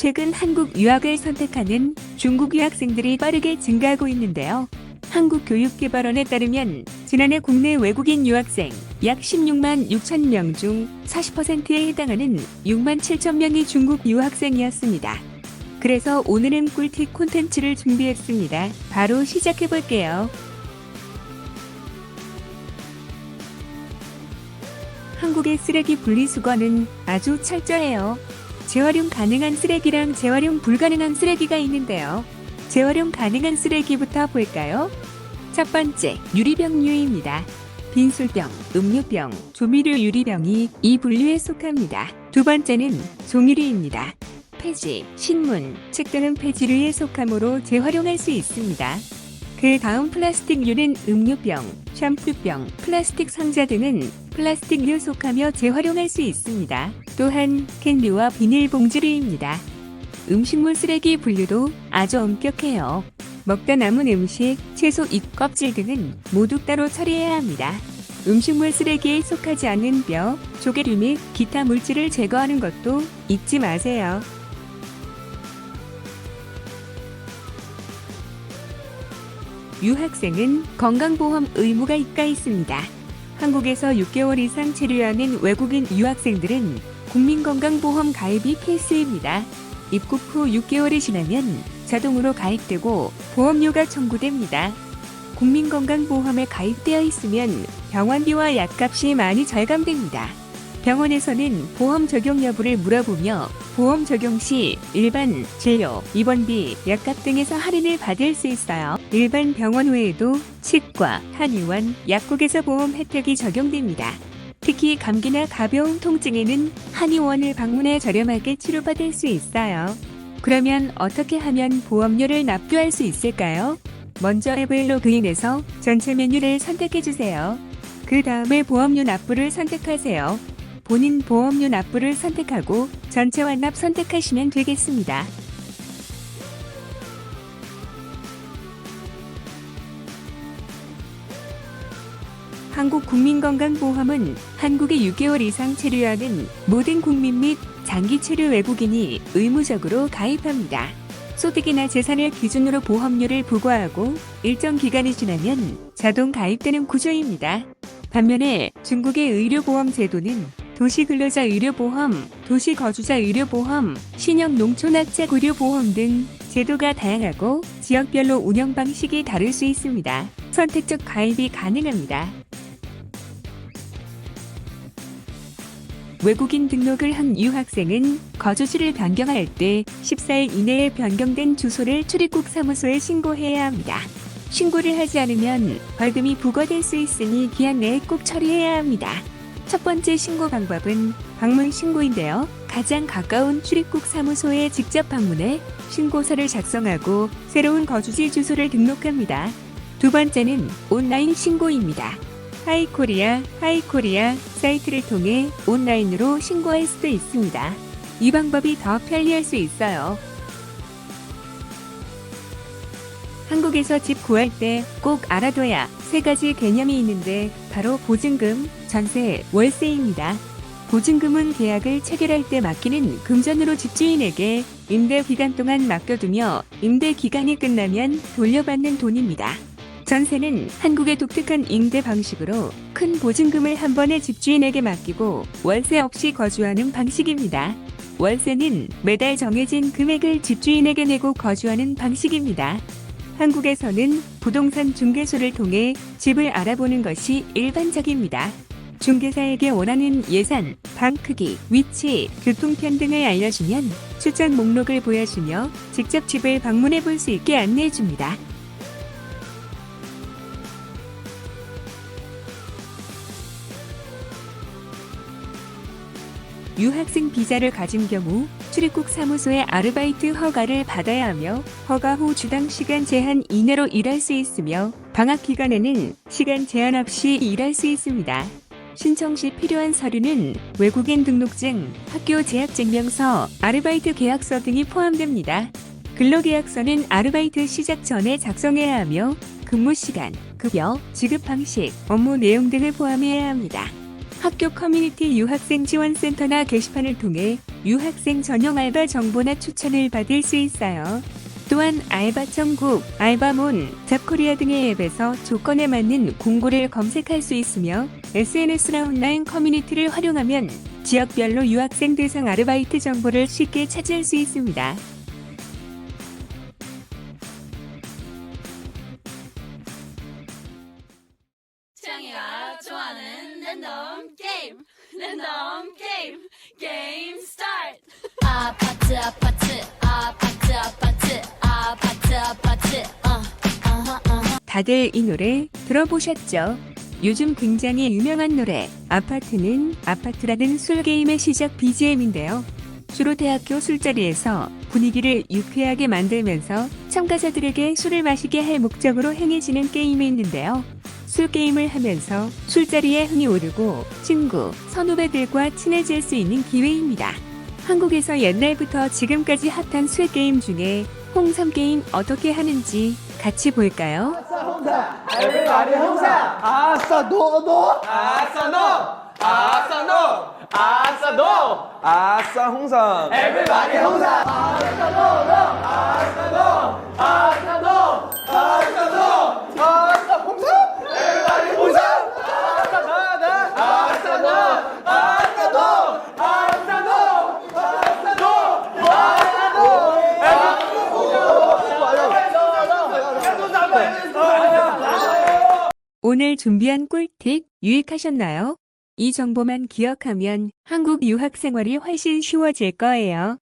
최근 한국 유학을 선택하는 중국 유학생들이 빠르게 증가하고 있는데요. 한국교육개발원에 따르면 지난해 국내 외국인 유학생 약 16만 6천 명 중 40%에 해당하는 6만 7천 명이 중국 유학생이었습니다. 그래서 오늘은 꿀팁 콘텐츠를 준비했습니다. 바로 시작해 볼게요. 한국의 쓰레기 분리수거는 아주 철저해요. 재활용 가능한 쓰레기랑 재활용 불가능한 쓰레기가 있는데요. 재활용 가능한 쓰레기부터 볼까요? 첫 번째, 유리병류입니다. 빈술병, 음료병, 조미료 유리병이 이 분류에 속합니다. 두 번째는 종이류입니다. 폐지, 신문, 책 등은 폐지류에 속하므로 재활용할 수 있습니다. 그 다음 플라스틱류는 음료병, 샴푸병, 플라스틱 상자 등은 플라스틱류 속하며 재활용할 수 있습니다. 또한 캔류와 비닐봉지류입니다. 음식물 쓰레기 분류도 아주 엄격해요. 먹다 남은 음식, 채소 잎 껍질 등은 모두 따로 처리해야 합니다. 음식물 쓰레기에 속하지 않는 뼈, 조개류 및 기타 물질을 제거하는 것도 잊지 마세요. 유학생은 건강보험 의무가 있가 있습니다. 한국에서 6개월 이상 체류하는 외국인 유학생들은 국민건강보험 가입이 필수입니다. 입국 후 6개월이 지나면 자동으로 가입되고 보험료가 청구됩니다. 국민건강보험에 가입되어 있으면 병원비와 약값이 많이 절감됩니다. 병원에서는 보험 적용 여부를 물어보며 보험 적용 시 일반 진료, 입원비, 약값 등에서 할인을 받을 수 있어요. 일반 병원 외에도 치과, 한의원, 약국에서 보험 혜택이 적용됩니다. 특히 감기나 가벼운 통증에는 한의원을 방문해 저렴하게 치료받을 수 있어요. 그러면 어떻게 하면 보험료를 납부할 수 있을까요? 먼저 앱을 로그인해서 전체 메뉴를 선택해 주세요. 그 다음에 보험료 납부를 선택하세요. 본인 보험료 납부를 선택하고 전체 완납 선택하시면 되겠습니다. 한국국민건강보험은 한국에 6개월 이상 체류하는 모든 국민 및 장기 체류 외국인이 의무적으로 가입합니다. 소득이나 재산을 기준으로 보험료를 부과하고 일정 기간이 지나면 자동 가입되는 구조입니다. 반면에 중국의 의료보험 제도는 도시근로자 의료보험, 도시거주자 의료보험, 신형 농촌학자 의료보험 등 제도가 다양하고 지역별로 운영 방식이 다를 수 있습니다. 선택적 가입이 가능합니다. 외국인 등록을 한 유학생은 거주지를 변경할 때 14일 이내에 변경된 주소를 출입국 사무소에 신고해야 합니다. 신고를 하지 않으면 벌금이 부과될 수 있으니 기한 내에 꼭 처리해야 합니다. 첫 번째 신고 방법은 방문 신고인데요. 가장 가까운 출입국 사무소에 직접 방문해 신고서를 작성하고 새로운 거주지 주소를 등록합니다. 두 번째는 온라인 신고입니다. 하이코리아, 하이코리아 사이트를 통해 온라인으로 신고할 수도 있습니다. 이 방법이 더 편리할 수 있어요. 한국에서 집 구할 때 꼭 알아둬야 세 가지 개념이 있는데 바로 보증금, 전세, 월세입니다. 보증금은 계약을 체결할 때 맡기는 금전으로 집주인에게 임대 기간 동안 맡겨두며 임대 기간이 끝나면 돌려받는 돈입니다. 전세는 한국의 독특한 임대 방식으로 큰 보증금을 한 번에 집주인에게 맡기고 월세 없이 거주하는 방식입니다. 월세는 매달 정해진 금액을 집주인에게 내고 거주하는 방식입니다. 한국에서는 부동산 중개소를 통해 집을 알아보는 것이 일반적입니다. 중개사에게 원하는 예산, 방 크기, 위치, 교통편 등을 알려주면 추천 목록을 보여주며 직접 집을 방문해 볼 수 있게 안내해 줍니다. 유학생 비자를 가진 경우 출입국 사무소의 아르바이트 허가를 받아야 하며 허가 후 주당 시간 제한 이내로 일할 수 있으며 방학 기간에는 시간 제한 없이 일할 수 있습니다. 신청 시 필요한 서류는 외국인 등록증, 학교 재학 증명서, 아르바이트 계약서 등이 포함됩니다. 근로계약서는 아르바이트 시작 전에 작성해야 하며 근무 시간, 급여, 지급 방식, 업무 내용 등을 포함해야 합니다. 학교 커뮤니티 유학생 지원센터나 게시판을 통해 유학생 전용 알바 정보나 추천을 받을 수 있어요. 또한 알바 천국, 알바몬, 잡코리아 등의 앱에서 조건에 맞는 공고를 검색할 수 있으며 SNS나 온라인 커뮤니티를 활용하면 지역별로 유학생 대상 아르바이트 정보를 쉽게 찾을 수 있습니다. 취향이가 좋아하는 랜덤 게임. 랜덤 게임. 게임 스타트. 아파트 아파트 아파트 아파트 아파트 아파트. 어 어허 어허. 다들 이 노래 들어보셨죠? 요즘 굉장히 유명한 노래 아파트는 아파트라는 술게임의 시작 BGM인데요. 주로 대학교 술자리에서 분위기를 유쾌하게 만들면서 참가자들에게 술을 마시게 할 목적으로 행해지는 게임이 있는데요. 술게임을 하면서 술자리에 흥이 오르고 친구, 선후배들과 친해질 수 있는 기회입니다. 한국에서 옛날부터 지금까지 핫한 술게임 중에 홍삼 게임 어떻게 하는지 같이 볼까요? 에브리바디 형사 아싸 너너 아싸 너! 아싸 너! 아싸 너! 아싸 홍삼! 에브리바디 형사 아싸 홍삼 에브리바디 홍삼 아싸 나나 아싸 너 아싸 너 아싸 너 아싸 너 아싸 너 오늘 준비한 꿀팁 유익하셨나요? 이 정보만 기억하면 한국 유학 생활이 훨씬 쉬워질 거예요.